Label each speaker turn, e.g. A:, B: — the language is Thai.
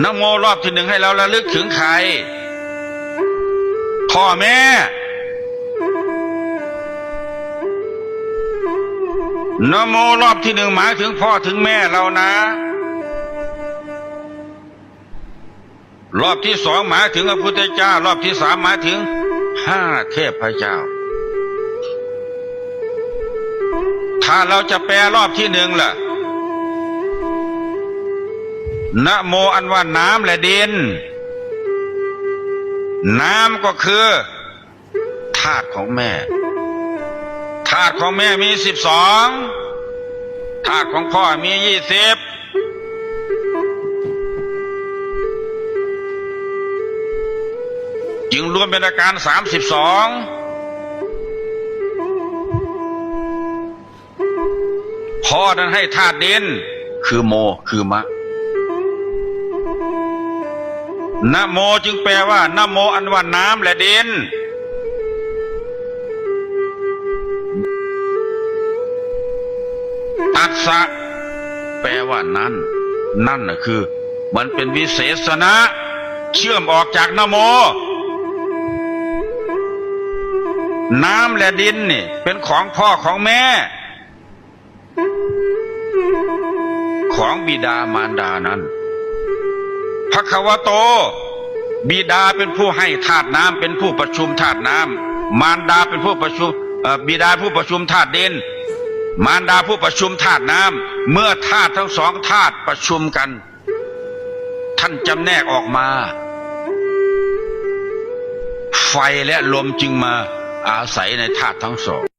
A: นโมรอบที่หนึ่งให้เราระลึกถึงใคร พ่อแม่ นโมรอบที่หนึ่งหมายถึงพ่อถึงแม่เรานะ รอบที่สองหมายถึงพระพุทธเจ้า รอบที่สามหมายถึงห้าเทพพระเจ้า ถ้าเราจะแปลรอบที่หนึ่งล่ะ นะโมอันว่าน้ำและดิน น้ำก็คือธาตุของแม่ธาตุของแม่มีสิบสองธาตุของพ่อมียี่สิบจึงรวมเป็นอาการสามสิบสองพ่อนั้นให้ธาตุดิน คือโมคือมะ นะโมจึงแปลว่านะโมอันว่าน้ำและดิน ตัสสะแปลว่านั้น นั่นน่ะคือ มันเป็นวิเศษณะ เชื่อมออกจากนะโม น้ำและดินนี่เป็นของพ่อของแม่ ของบิดามารดานั้น พระควโต บิดาเป็นผู้ให้ธาตุน้ำเป็นผู้ประชุมธาตุน้ำมารดาเป็นผู้ประชุมบิดาผู้ประชุมธาตุดิน มารดาผู้ประชุมธาตุน้ำเมื่อธาตุทั้งสองธาตุประชุมกัน ท่านจำแนกออกมา ไฟและลมจึงมาอาศัยในธาตุทั้งสอง